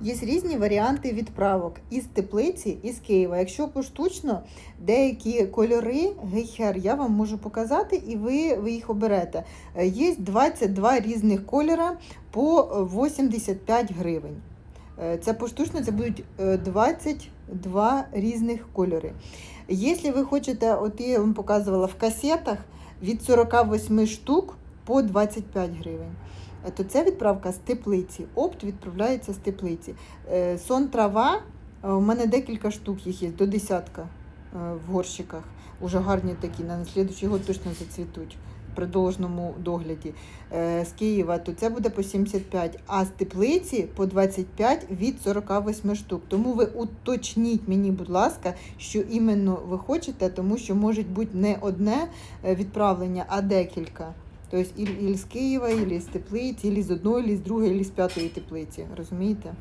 Є різні варіанти відправок із теплиці, і з Києва. Якщо поштучно, деякі кольори гейхер я вам можу показати, і ви, ви їх оберете. Е, Є 22 різних кольора по 85 гривень. Е, Це поштучно, це будуть е, 22 різних кольори. Якщо ви хочете, от я вам показувала в касетах від 48 штук по 25 гривень. Е, То це відправка з теплиці. Опт відправляється з теплиці. Е, Сон трава, е, у мене декілька штук їх є, до десятка е, в горщиках. Уже гарні такі, на слідуючий год точно зацвітуть при должному догляді. Е, З Києва, то це буде по 75, а з теплиці по 25 від 48 штук. Тому ви уточніть мені, будь ласка, що іменно ви хочете, тому що може бути не одне е, відправлення, а декілька. Тобто і, і з Києва, і з теплиці, і з одної, і з другої, і з п'ятої теплиці. Розумієте?